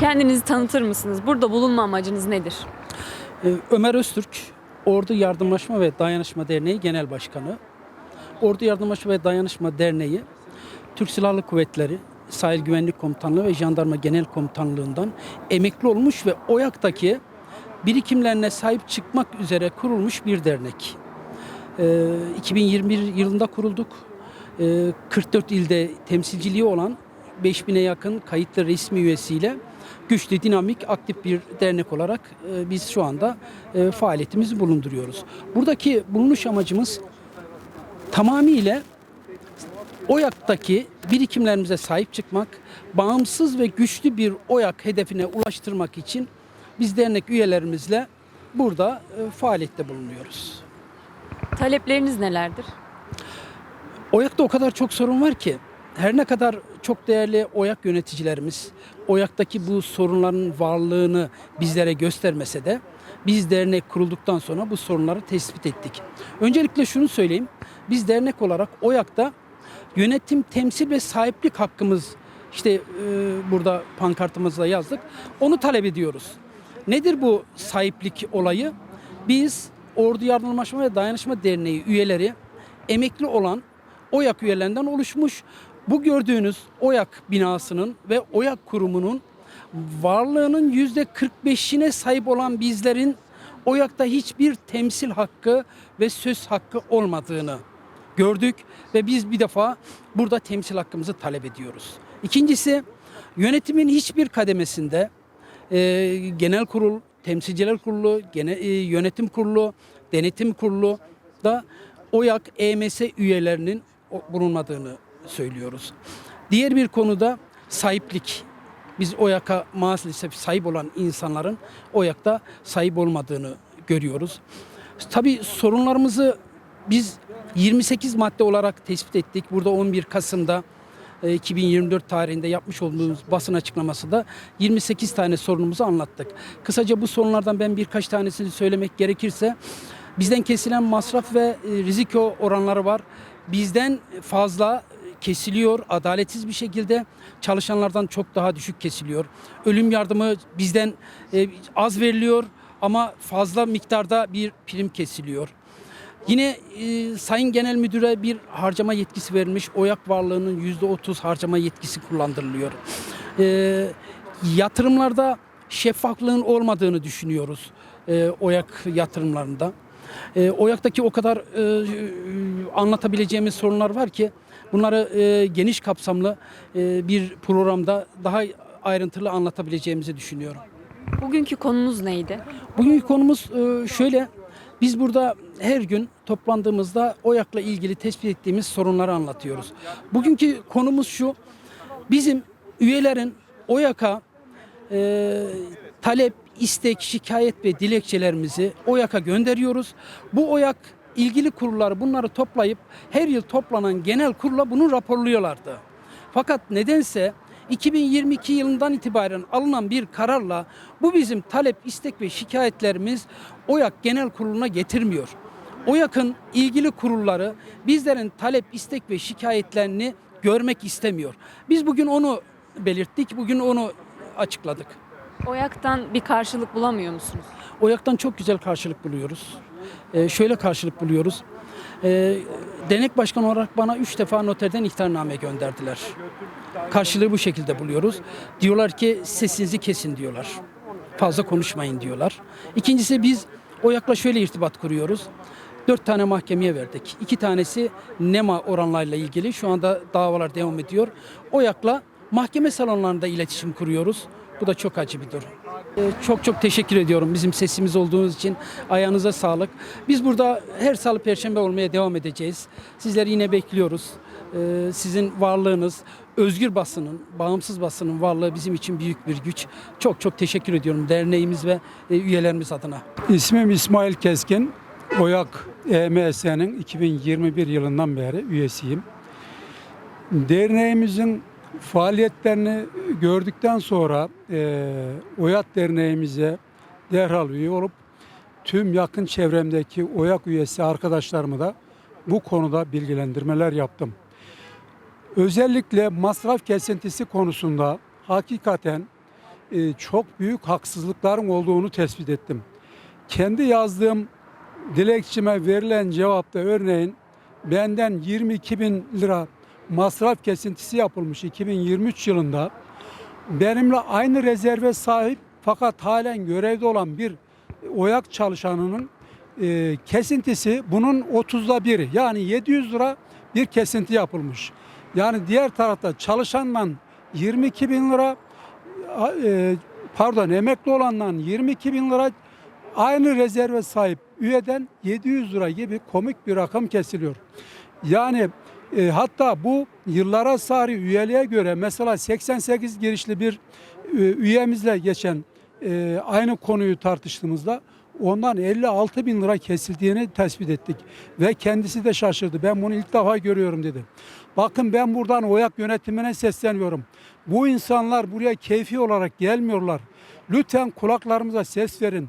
Kendinizi tanıtır mısınız? Burada bulunma amacınız nedir? Ee, Ömer Öztürk, Ordu Yardımlaşma ve Dayanışma Derneği Genel Başkanı. Ordu Yardımlaşma ve Dayanışma Derneği, Türk Silahlı Kuvvetleri, Sahil Güvenlik Komutanlığı ve Jandarma Genel Komutanlığından emekli olmuş ve OYAK'taki birikimlerine sahip çıkmak üzere kurulmuş bir dernek. Ee, 2021 yılında kurulduk. Ee, 44 ilde temsilciliği olan 5000'e yakın kayıtlı resmi üyesiyle güçlü, dinamik, aktif bir dernek olarak e, biz şu anda e, faaliyetimizi bulunduruyoruz. Buradaki bulunuş amacımız tamamıyla OYAK'taki birikimlerimize sahip çıkmak, bağımsız ve güçlü bir OYAK hedefine ulaştırmak için biz dernek üyelerimizle burada e, faaliyette bulunuyoruz. Talepleriniz nelerdir? OYAK'ta o kadar çok sorun var ki her ne kadar çok değerli OYAK yöneticilerimiz OYAK'taki bu sorunların varlığını bizlere göstermese de biz dernek kurulduktan sonra bu sorunları tespit ettik. Öncelikle şunu söyleyeyim. Biz dernek olarak OYAK'ta yönetim, temsil ve sahiplik hakkımız işte e, burada pankartımızda yazdık. Onu talep ediyoruz. Nedir bu sahiplik olayı? Biz Ordu Yardımlaşma ve Dayanışma Derneği üyeleri emekli olan OYAK üyelerinden oluşmuş. Bu gördüğünüz OYAK binasının ve OYAK kurumunun varlığının yüzde 45'ine sahip olan bizlerin OYAK'ta hiçbir temsil hakkı ve söz hakkı olmadığını gördük ve biz bir defa burada temsil hakkımızı talep ediyoruz. İkincisi yönetimin hiçbir kademesinde e, genel kurul, temsilciler kurulu, gene, e, yönetim kurulu, denetim kurulu da OYAK EMS üyelerinin bulunmadığını söylüyoruz. Diğer bir konuda sahiplik. Biz OYAK'a maalesef sahip olan insanların OYAK'ta sahip olmadığını görüyoruz. Tabii sorunlarımızı biz 28 madde olarak tespit ettik. Burada 11 Kasım'da e, 2024 tarihinde yapmış olduğumuz basın açıklaması da 28 tane sorunumuzu anlattık. Kısaca bu sorunlardan ben birkaç tanesini söylemek gerekirse bizden kesilen masraf ve e, riziko oranları var. Bizden fazla kesiliyor adaletsiz bir şekilde çalışanlardan çok daha düşük kesiliyor. Ölüm yardımı bizden e, az veriliyor ama fazla miktarda bir prim kesiliyor. Yine e, Sayın Genel Müdür'e bir harcama yetkisi verilmiş. OYAK varlığının %30 harcama yetkisi kullandırılıyor. E, yatırımlarda şeffaflığın olmadığını düşünüyoruz. E, OYAK yatırımlarında. E, OYAK'taki o kadar e, e, anlatabileceğimiz sorunlar var ki bunları e, geniş kapsamlı e, bir programda daha ayrıntılı anlatabileceğimizi düşünüyorum. Bugünkü konunuz neydi? Bugünkü konumuz e, şöyle. Biz burada her gün toplandığımızda OYAK'la ilgili tespit ettiğimiz sorunları anlatıyoruz. Bugünkü konumuz şu. Bizim üyelerin OYAK'a e, talep, istek, şikayet ve dilekçelerimizi OYAK'a gönderiyoruz. Bu OYAK ilgili kurulları bunları toplayıp her yıl toplanan genel kurula bunu raporluyorlardı. Fakat nedense 2022 yılından itibaren alınan bir kararla bu bizim talep, istek ve şikayetlerimiz OYAK Genel Kurulu'na getirmiyor. OYAK'ın ilgili kurulları bizlerin talep, istek ve şikayetlerini görmek istemiyor. Biz bugün onu belirttik, bugün onu açıkladık. OYAK'tan bir karşılık bulamıyor musunuz? OYAK'tan çok güzel karşılık buluyoruz. Ee, şöyle karşılık buluyoruz. Ee, denek başkanı olarak bana üç defa noterden ihtarname gönderdiler. Karşılığı bu şekilde buluyoruz. Diyorlar ki sesinizi kesin diyorlar. Fazla konuşmayın diyorlar. İkincisi biz OYAK'la şöyle irtibat kuruyoruz. Dört tane mahkemeye verdik. İki tanesi NEMA oranlarıyla ilgili. Şu anda davalar devam ediyor. OYAK'la mahkeme salonlarında iletişim kuruyoruz. Bu da çok acı bir durum. Ee, Çok çok teşekkür ediyorum bizim sesimiz olduğunuz için. Ayağınıza sağlık. Biz burada her salı perşembe olmaya devam edeceğiz. Sizleri yine bekliyoruz. Ee, Sizin varlığınız, özgür basının, bağımsız basının varlığı bizim için büyük bir güç. Çok çok teşekkür ediyorum derneğimiz ve e, üyelerimiz adına. İsmim İsmail Keskin. OYAK EMS'nin 2021 yılından beri üyesiyim. Derneğimizin faaliyetlerini gördükten sonra e, OYAK derneğimize derhal üye olup tüm yakın çevremdeki OYAK üyesi arkadaşlarımı da bu konuda bilgilendirmeler yaptım. Özellikle masraf kesintisi konusunda hakikaten e, çok büyük haksızlıkların olduğunu tespit ettim. Kendi yazdığım dilekçime verilen cevapta örneğin benden 22 bin lira masraf kesintisi yapılmış 2023 yılında. Benimle aynı rezerve sahip fakat halen görevde olan bir OYAK çalışanının e, kesintisi bunun 30'da biri yani 700 lira bir kesinti yapılmış. Yani diğer tarafta çalışandan 22 bin lira e, pardon emekli olandan 22 bin lira aynı rezerve sahip üyeden 700 lira gibi komik bir rakam kesiliyor. Yani e, hatta bu yıllara sari üyeliğe göre mesela 88 girişli bir e, üyemizle geçen e, aynı konuyu tartıştığımızda ondan 56 bin lira kesildiğini tespit ettik. Ve kendisi de şaşırdı. Ben bunu ilk defa görüyorum dedi. Bakın ben buradan OYAK yönetimine sesleniyorum. Bu insanlar buraya keyfi olarak gelmiyorlar. Lütfen kulaklarımıza ses verin.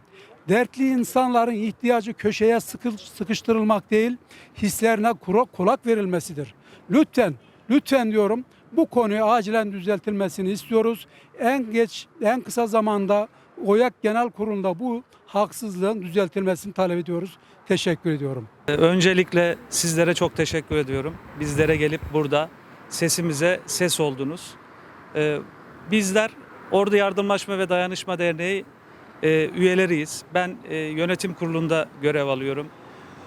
Dertli insanların ihtiyacı köşeye sıkı- sıkıştırılmak değil, hislerine kulak verilmesidir. Lütfen, lütfen diyorum bu konuyu acilen düzeltilmesini istiyoruz. En geç, en kısa zamanda OYAK Genel Kurulu'nda bu haksızlığın düzeltilmesini talep ediyoruz. Teşekkür ediyorum. Ee, Öncelikle sizlere çok teşekkür ediyorum. Bizlere gelip burada sesimize ses oldunuz. Ee, Bizler Ordu Yardımlaşma ve Dayanışma Derneği e, üyeleriyiz. Ben e, yönetim kurulunda görev alıyorum.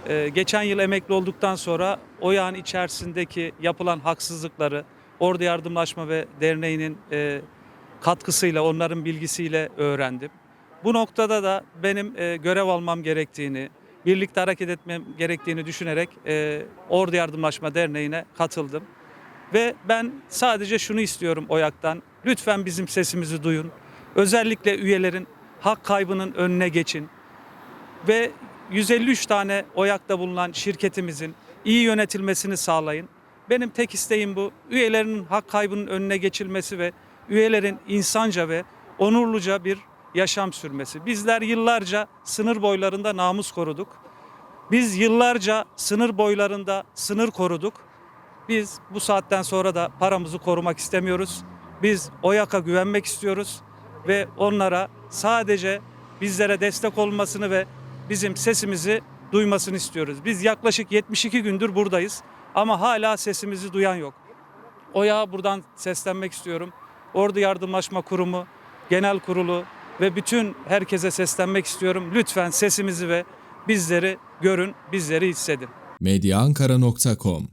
Ee, Geçen yıl emekli olduktan sonra OYA'nın içerisindeki yapılan haksızlıkları Ordu Yardımlaşma ve Derneği'nin e, katkısıyla, onların bilgisiyle öğrendim. Bu noktada da benim e, görev almam gerektiğini, birlikte hareket etmem gerektiğini düşünerek e, Ordu Yardımlaşma Derneği'ne katıldım. Ve ben sadece şunu istiyorum OYAK'tan. Lütfen bizim sesimizi duyun. Özellikle üyelerin hak kaybının önüne geçin. Ve 153 tane OYAK'ta bulunan şirketimizin iyi yönetilmesini sağlayın. Benim tek isteğim bu. Üyelerinin hak kaybının önüne geçilmesi ve üyelerin insanca ve onurluca bir yaşam sürmesi. Bizler yıllarca sınır boylarında namus koruduk. Biz yıllarca sınır boylarında sınır koruduk. Biz bu saatten sonra da paramızı korumak istemiyoruz. Biz OYAK'a güvenmek istiyoruz ve onlara sadece bizlere destek olmasını ve bizim sesimizi duymasını istiyoruz. Biz yaklaşık 72 gündür buradayız ama hala sesimizi duyan yok. OYAK'a buradan seslenmek istiyorum. Ordu Yardımlaşma Kurumu, Genel Kurulu ve bütün herkese seslenmek istiyorum. Lütfen sesimizi ve bizleri görün, bizleri hissedin. medyaankara.com